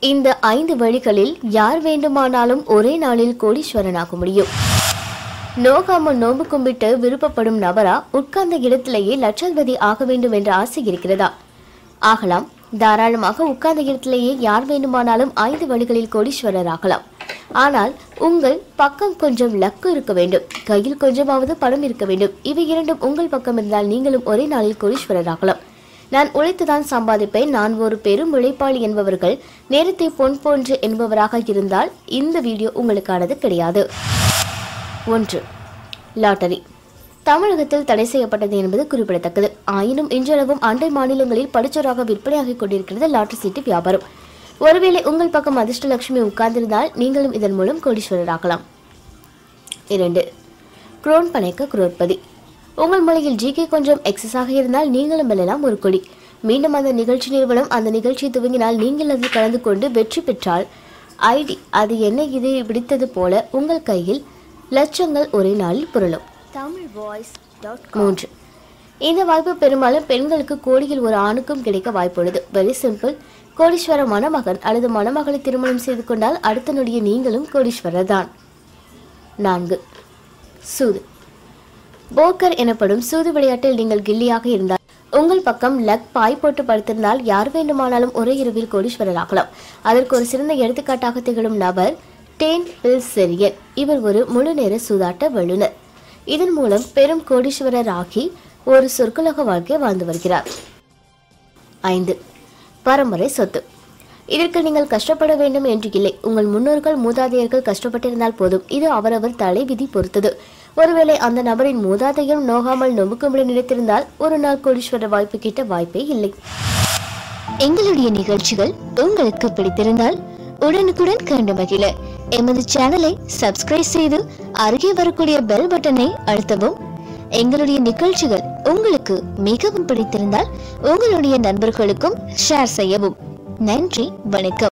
இந்த ஐந்து வழிகளில் யார் வேண்டுமானாலும் ஒரே நாளில் கோடீஸ்வரனாக முடியும். நோகாம நோம்பு கும்பிட்டு விருப்பப்படும் நபரா உட்கார்ந்த இடத்திலேயே லட்சாதிபதி ஆக வேண்டும் என்ற ஆசை இருக்கிறதா? ஆகலாம். தாராளமாக உட்கார்ந்த இடத்திலேயே யார் வேண்டுமானாலும் ஐந்து வழிகளில் கோடீஸ்வரர் ஆகலாம் ஆனால் உங்கள் பக்கம் கொஞ்சம் லக்கு இருக்க வேண்டும். கையில் கொஞ்சமாவது பணம் இருக்க வேண்டும். இவை இரண்டும் உங்கள் பக்கம் இருந்தால் நீங்களும் ஒரே நாளில் கோடீஸ்வரர் ஆகலாம் நான் உழைத்துதான் சம்பாதிப்பேன். நான் ஒரு பெரும் உழைப்பாளி என்பவர்கள் நேரத்தை பொன் போன்று என்பவராக இருந்தால் இந்த வீடியோ உங்களுக்கானது கிடையாது. ஒன்று லாட்டரி. தமிழகத்தில் தடை செய்யப்பட்டது என்பது குறிப்பிடத்தக்கது. ஆயினும் இன்றளவும் அண்டை மாநிலங்களில் படிச்சோராக விற்பனையாகிக் கொண்டிருக்கிறது லாட்டரி சீட்டு வியாபாரம். ஒருவேளை உங்கள் பக்கம் அதிர்ஷ்டலட்சுமி உட்கார்ந்திருந்தால் நீங்களும் இதன் மூலம் கோடீஸ்வரராகலாம். இரண்டு குரோன் பனைக்க குரோற்பதி உங்கள் மொழியில் ஜிகே கொஞ்சம் எக்ஸஸாக இருந்தால் நீங்களும் வெல்லலாம் ஒரு கொடி. மீண்டும் அந்த நிகழ்ச்சி நிறுவனம் அந்த நிகழ்ச்சியை துவங்கினால் நீங்கள் அதில் கலந்து கொண்டு வெற்றி பெற்றால். ஐடி அது என்ன இதை பிடித்தது போல உங்கள் கையில் லட்சங்கள் ஒரே நாளில் புரளும். தமிழ் வாய்ஸ் மூன்று. இந்த வாய்ப்பு பெரும்பாலும் பெண்களுக்கு கோடியில் ஒரு ஆணுக்கும் கிடைக்க வாய்ப்புள்ளது. வெரி சிம்பிள் கோடீஸ்வர மணமகன் அல்லது மணமகளை திருமணம் செய்து கொண்டால் அடுத்த நொடிய நீங்களும் கோடீஸ்வரர் தான். நான்கு. சூது. போக்கர் எனப்படும் சூது விளையாட்டில் நீங்கள் கில்லியாக இருந்தால் உங்கள் பக்கம் லக் பாய் போட்டு படுத்திருந்தால் யார் வேண்டுமானாலும் ஒரே இரவில் கோடீஸ்வரராகலாம். அதற்கு ஒரு சிறந்த எடுத்துக்காட்டாக திகழும் நபர் டேன் பில் செரியன் இவர் ஒரு முழு நேர சூதாட்ட வல்லுநர். இதன் மூலம் பெரும் கோடீஸ்வரர் ஆகி ஒரு சொற்குலக வாழ்க்கை வாழ்ந்து வருகிறார். ஐந்து. பரம்பரை சொத்து. இதற்கு நீங்கள் கஷ்டப்பட வேண்டும் என்று இல்லை. உங்கள் முன்னோர்கள் மூதாதையர்கள் கஷ்டப்பட்டிருந்தால் போதும். இது அவரவர் தலை விதி பொறுத்தது. ஒருவேளை அந்த நபரின் மூதாதையும் நோகாமல் நொமுக்கும்படி நினைத்திருந்தால் ஒரு நாள் கோடீஸ்வர வாய்ப்பு கிட்ட வாய்ப்பே இல்லை. எங்களுடைய நிகழ்ச்சிகள் உங்களுக்கு பிடித்திருந்தால் உடனுக்குடன் கண்டு மகிழ. எமது சேனலை சப்ஸ்கிரைப் செய்து அருகே வரக்கூடிய பெல் பட்டனை அழுத்தவும். எங்களுடைய நிகழ்ச்சிகள் உங்களுக்கு மிகவும் பிடித்திருந்தால் உங்களுடைய நண்பர்களுக்கும் ஷேர் செய்யவும். நன்றி வணக்கம்.